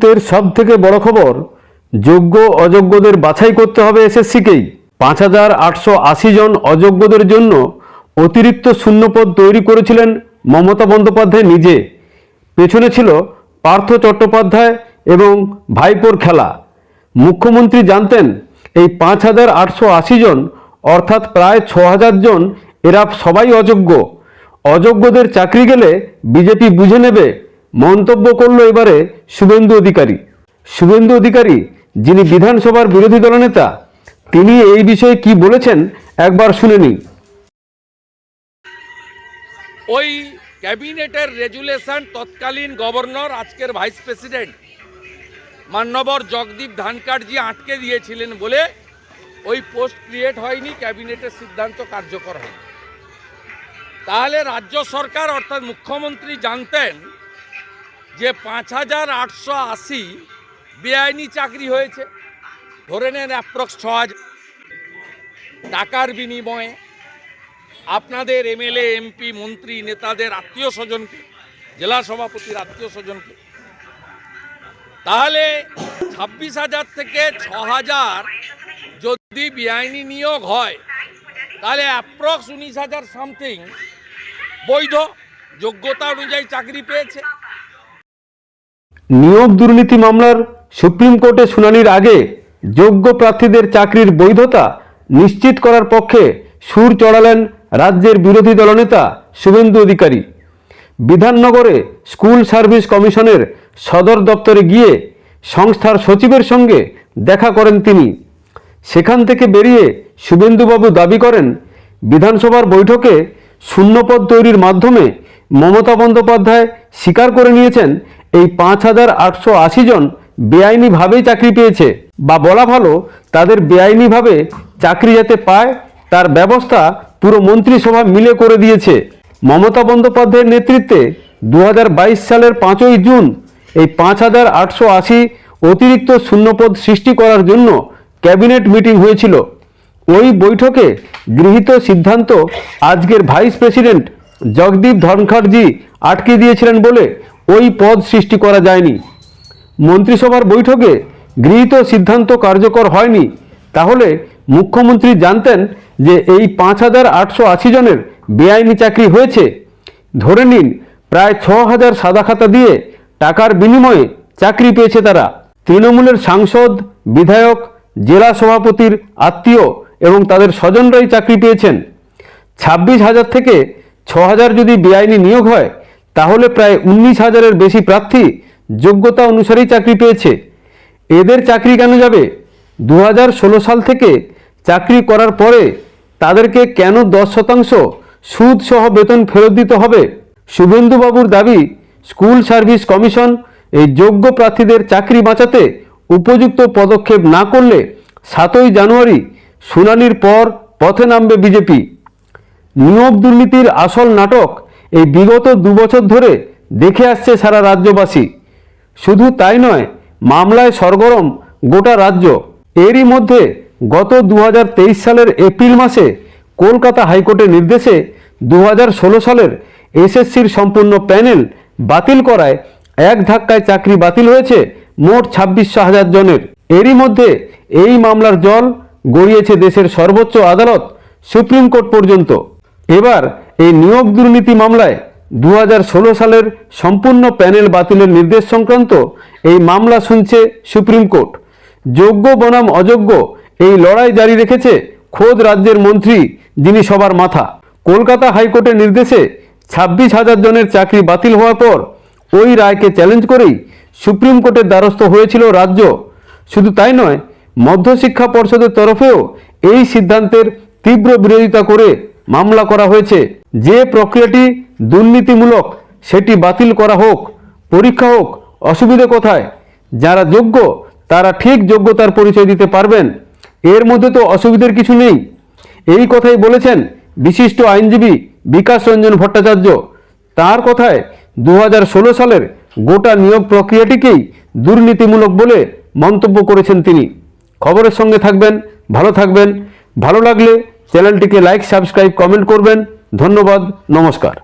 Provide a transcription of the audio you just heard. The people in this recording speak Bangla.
মুহূর্তের সব থেকে বড় খবর, যোগ্য অযোগ্যদের বাছাই করতে হবে এসএসসিকেই। পাঁচ হাজার আটশো আশি জন অযোগ্যদের জন্য অতিরিক্ত শূন্যপদ তৈরি করেছিলেন মমতা বন্দ্যোপাধ্যায় নিজে। পেছনে ছিল পার্থ চট্টোপাধ্যায় এবং ভাইপোর খেলা। মুখ্যমন্ত্রী জানতেন, এই পাঁচ হাজার আটশো আশি জন, অর্থাৎ প্রায় ছ হাজার জন, এরা সবাই অযোগ্য। অযোগ্যদের চাকরি গেলে বিজেপি বুঝে নেবে মন্তব্য করল এবারে শুভেন্দু অধিকারী। শুভেন্দু অধিকারী, যিনি বিধানসভার বিরোধী দলনেতা তিনি এই বিষয়ে কি বলেছেন একবার শুনে নিন। ওই ক্যাবিনেটের রেজুলেশন তৎকালীন গভর্নর, আজকের ভাইস প্রেসিডেন্ট, মান্যবর জগদীপ ধানকারজি আটকে দিয়েছিলেন বলে ওই পোস্ট ক্রিয়েট হয়নি, ক্যাবিনেটের সিদ্ধান্ত কার্যকর হয়নি। তাহলে রাজ্য সরকার, অর্থাৎ মুখ্যমন্ত্রী জানতেন যে পাঁচ হাজার আটশো আশি বেআইনি চাকরি হয়েছে, ধরে নেন অ্যাপ্রক্স ছ টাকার বিনিময়ে আপনাদের এমএলএ, এমপি, মন্ত্রী, নেতাদের আত্মীয় স্বজনকে, জেলা সভাপতির আত্মীয় স্বজনকে, তাহলে ছাব্বিশ হাজার থেকে ছ হাজার যদি বেআইনি নিয়োগ হয়, তাহলে অ্যাপ্রক্স উনিশ হাজার সামথিং বৈধ, যোগ্যতা অনুযায়ী চাকরি পেয়েছে। নিয়োগ দুর্নীতি মামলার সুপ্রিম কোর্টে শুনানির আগে যোগ্য প্রার্থীদের চাকরির বৈধতা নিশ্চিত করার পক্ষে সুর চড়ালেন রাজ্যের বিরোধী দলনেতা শুভেন্দু অধিকারী। বিধাননগরে স্কুল সার্ভিস কমিশনের সদর দপ্তরে গিয়ে সংস্থার সচিবের সঙ্গে দেখা করেন তিনি। সেখান থেকে বেরিয়ে শুভেন্দুবাবু দাবি করেন, বিধানসভার বৈঠকে শূন্যপদ তৈরির মাধ্যমে মমতা বন্দ্যোপাধ্যায় স্বীকার করে নিয়েছেন এই পাঁচ হাজার আটশো আশি জন বেআইনিভাবেই চাকরি পেয়েছে। বা বলা ভালো, তাদের বেআইনিভাবে চাকরি যাতে পায়, তার ব্যবস্থা পুরো মন্ত্রিসভা মিলে করে দিয়েছে। মমতা বন্দ্যোপাধ্যায়ের নেতৃত্বে দু হাজার বাইশ সালের পাঁচই জুন এই পাঁচ হাজার আটশো আশি অতিরিক্ত শূন্যপদ সৃষ্টি করার জন্য ক্যাবিনেট মিটিং হয়েছিল। ওই বৈঠকে গৃহীত সিদ্ধান্ত আজকের ভাইস প্রেসিডেন্ট জগদীপ ধনখড়জি আটকে দিয়েছিলেন বলে ওই পদ সৃষ্টি করা যায়নি। মন্ত্রিসভার বৈঠকে গৃহীত সিদ্ধান্ত কার্যকর হয়নি। তাহলে মুখ্যমন্ত্রী জানতেন যে এই পাঁচ হাজার আটশো আশি জনের বেআইনি চাকরি হয়েছে। ধরে নিন, প্রায় ছ হাজার সাদা খাতা দিয়ে টাকার বিনিময়ে চাকরি পেয়েছে তারা। তৃণমূলের সাংসদ, বিধায়ক, জেলা সভাপতির আত্মীয় এবং তাদের স্বজনরাই চাকরি পেয়েছেন। ছাব্বিশ হাজার থেকে ছ হাজার যদি বেআইনি নিয়োগ হয় তাহলে প্রায় উনিশ হাজারের বেশি প্রার্থী যোগ্যতা অনুসারেই চাকরি পেয়েছে। এদের চাকরি কেন যাবে? দু হাজার ষোলো সাল থেকে চাকরি করার পরে তাদেরকে কেন দশ শতাংশ সুদ সহ বেতন ফেরত দিতে হবে? শুভেন্দুবাবুর দাবি, স্কুল সার্ভিস কমিশন এই যোগ্য প্রার্থীদের চাকরি বাঁচাতে উপযুক্ত পদক্ষেপ না করলে সাতই জানুয়ারি শুনানির পর পথে নামবে বিজেপি। নিয়োগ দুর্নীতির আসল নাটক এই বিগত দু বছর ধরে দেখে আসছে সারা রাজ্যবাসী। শুধু তাই নয়, মামলায় সরগরম গোটা রাজ্য। এরই মধ্যে গত দু হাজার তেইশ সালের এপ্রিল মাসে কলকাতা হাইকোর্টের নির্দেশে দু হাজার ষোলো সালের এসএসসির সম্পূর্ণ প্যানেল বাতিল করায় এক ধাক্কায় চাকরি বাতিল হয়েছে মোট ছাব্বিশশো হাজার জনের। এরই মধ্যে এই মামলার জল গড়িয়েছে দেশের সর্বোচ্চ আদালত সুপ্রিম কোর্ট পর্যন্ত। এবার এই নিয়োগ দুর্নীতি মামলায় দু হাজার ষোলো সালের সম্পূর্ণ প্যানেল বাতিলের নির্দেশ সংক্রান্ত এই মামলা শুনছে সুপ্রিম কোর্ট। যোগ্য বনাম অযোগ্য এই লড়াই জারি রেখেছে খোদ রাজ্যের মন্ত্রী যিনি সবার মাথা। কলকাতা হাইকোর্টের নির্দেশে ছাব্বিশ হাজার জনের চাকরি বাতিল হওয়ার পর ওই রায়কে চ্যালেঞ্জ করেই সুপ্রিম কোর্টের দ্বারস্থ হয়েছিল রাজ্য। শুধু তাই নয়, মধ্যশিক্ষা পর্ষদের তরফেও এই সিদ্ধান্তের তীব্র বিরোধিতা করে মামলা করা হয়েছে। যে প্রক্রিয়াটি দুর্নীতিমূলক, সেটি বাতিল করা হোক, পরীক্ষা হোক, অসুবিধে কোথায়, যারা যোগ্য, তারা ঠিক যোগ্যতার পরিচয় দিতে পারবেন। এর মধ্যে তো অসুবিধার কিছু নেই। এই কথাই বলেছেন বিশিষ্ট আইনজীবী বিকাশ রঞ্জন ভট্টাচার্য। তার কথায় দু হাজার ষোলো সালের গোটা নিয়োগ প্রক্রিয়াটিকেই দুর্নীতিমূলক বলে মন্তব্য করেছেন তিনি। খবরের সঙ্গে থাকবেন, ভালো থাকবেন। ভালো লাগলে চ্যানেলটিকে লাইক, সাবস্ক্রাইব, কমেন্ট করবেন। ধন্যবাদ নমস্কার।